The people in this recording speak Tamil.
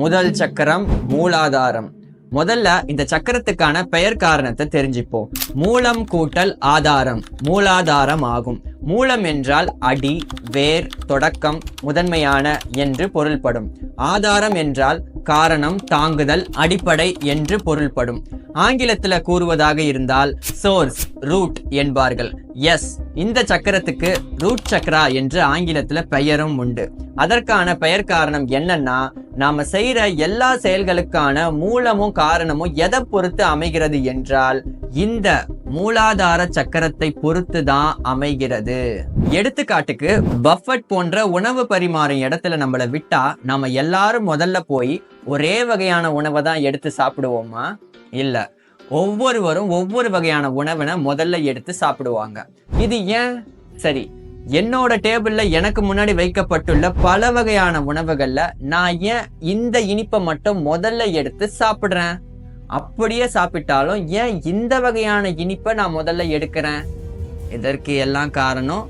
முதல் சக்கரம் மூலாதாரம். முதல்ல இந்த சக்கரத்துக்கான பெயர் காரணத்தை தெரிஞ்சுப்போம். மூலம் கூட்டல் ஆதாரம் மூலாதாரம் ஆகும். மூலம் என்றால் அடி வேர் தொடக்கம் முதன்மையான என்று பொருள்படும். ஆதாரம் என்றால் காரணம் தாங்குதல் அடிப்படை என்று பொருள்படும். ஆங்கிலத்தில் கூறுவதாக இருந்தால் சோர்ஸ் ரூட் என்பார்கள். எஸ் இந்த சக்கரத்துக்கு ரூட் சக்கரா என்று ஆங்கிலத்தில் பெயரும் உண்டு. அதற்கான பெயர் காரணம் என்னன்னா நாம செய்யற எல்லா செயல்களுக்கான மூலமும் காரணமும் எதை பொறுத்து அமைகிறது என்றால் இந்த மூலாதார சக்கரத்தை பொறுத்து தான் அமைகிறது. எடுத்துக்காட்டுக்கு பஃபட் போன்ற உணவு பரிமாறும் இடத்துல நம்மளை விட்டா நாம எல்லாரும் முதல்ல போய் ஒரே வகையான உணவை தான் எடுத்து சாப்பிடுவோமா? இல்ல. ஒவ்வொருவரும் ஒவ்வொரு வகையான உணவினை முதல்ல எடுத்து சாப்பிடுவாங்க. இது ஏன்? சரி என்னோட டேபிள்ல எனக்கு முன்னாடி வைக்கப்பட்டுள்ள பல வகையான உணவுகள்ல நான் ஏன் இந்த இனிப்பை மட்டும் முதல்ல எடுத்து சாப்பிட்றேன்? அப்படியே சாப்பிட்டாலும் ஏன் இந்த வகையான இனிப்பை நான் முதல்ல எடுக்கிறேன்? இதற்கு எல்லாம் காரணம்